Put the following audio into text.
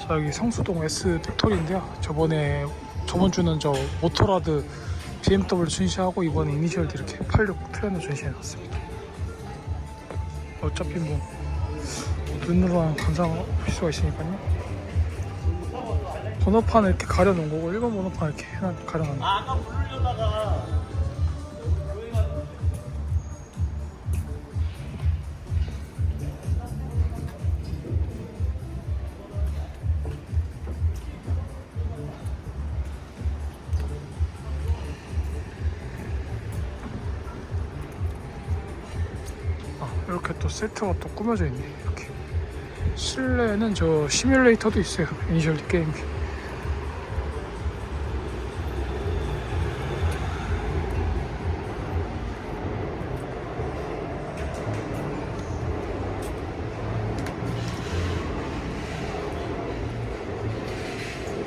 자 여기 성수동 S 팩토리인데요. 저번에 저번 주는 저 모토라드 BMW 전시하고 이번에 이니셜 D 이렇게 86 트렌드 전시해놨습니다. 어차피 뭐 눈으로만 감상할 수가 있으니까요. 번호판을 이렇게 가려놓은 거고 일반 번호판 이렇게 해놔 가려놨네. 아, 아, 이렇게 또 세트가 또 꾸며져 있네. 이렇게 실내에는 저 시뮬레이터도 있어요. 이니셜 게임기.